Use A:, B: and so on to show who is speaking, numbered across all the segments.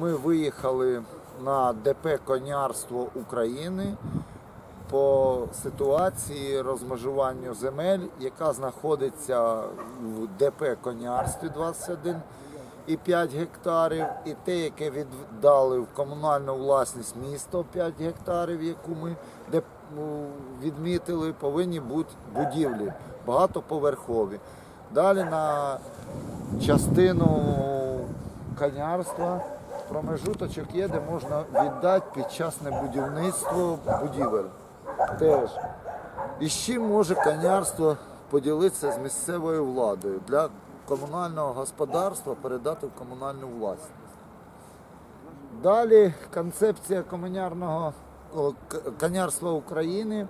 A: ми виїхали на ДП Конярство України по ситуації розмежування земель, яка знаходиться в ДП Конярстві 21 і 5 гектарів, і те, яке віддали в комунальну власність місто 5 гектарів, яку ми ну, відмітили, повинні бути будівлі багатоповерхові. Далі на частину конярства промежуточок є, де можна віддати під частне будівництво будівель. Теж. І з чим може конярство поділитися з місцевою владою для комунального господарства передати в комунальну власність. Далі концепція комунярного конярства України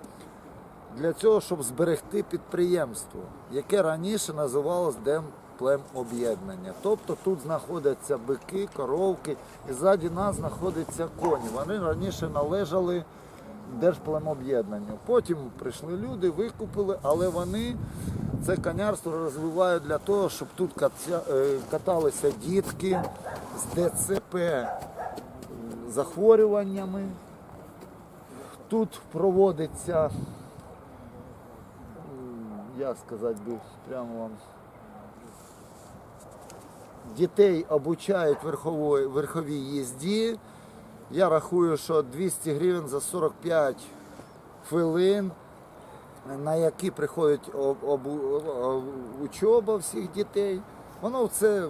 A: для цього, щоб зберегти підприємство, яке раніше називалось Демплемоб'єднання. Тобто тут знаходяться бики, коровки, і ззаді нас знаходяться коні. Вони раніше належали Держплемоб'єднанню. Потім прийшли люди, викупили, але вони це конярство розвивають для того, щоб тут е, каталися дітки з ДЦП захворюваннями. Тут проводиться, як сказати би, прямо вам. Дітей обучають верхової, верховій їзді. Я рахую, що 200 гривень за 45 хвилин, на які приходить об, об- учоба всіх дітей. Воно це,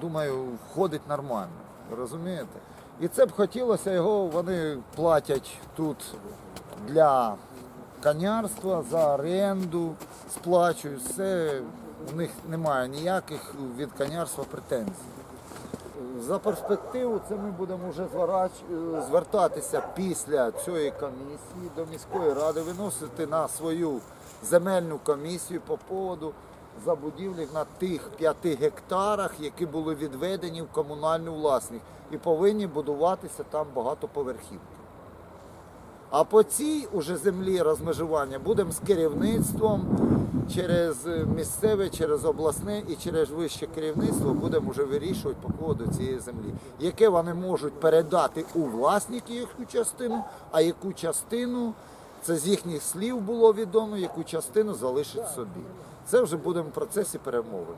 A: думаю, входить нормально. Розумієте? І це б хотілося його, вони платять тут для конярства, за оренду, сплачують все. У них немає ніяких від конярства претензій. За перспективу це ми будемо вже е, звертатися після цієї комісії до міської ради, виносити на свою земельну комісію по поводу забудівлі на тих 5 гектарах, які були відведені в комунальну власність, і повинні будуватися там багатоповерхівки. А по цій уже землі розмежування будемо з керівництвом через е, місцеве, через обласне і через вище керівництво будемо вже вирішувати по поводу цієї землі, яке вони можуть передати у власник їхню частину, а яку частину це з їхніх слів було відомо, яку частину залишить собі. Це вже будемо в процесі перемовин.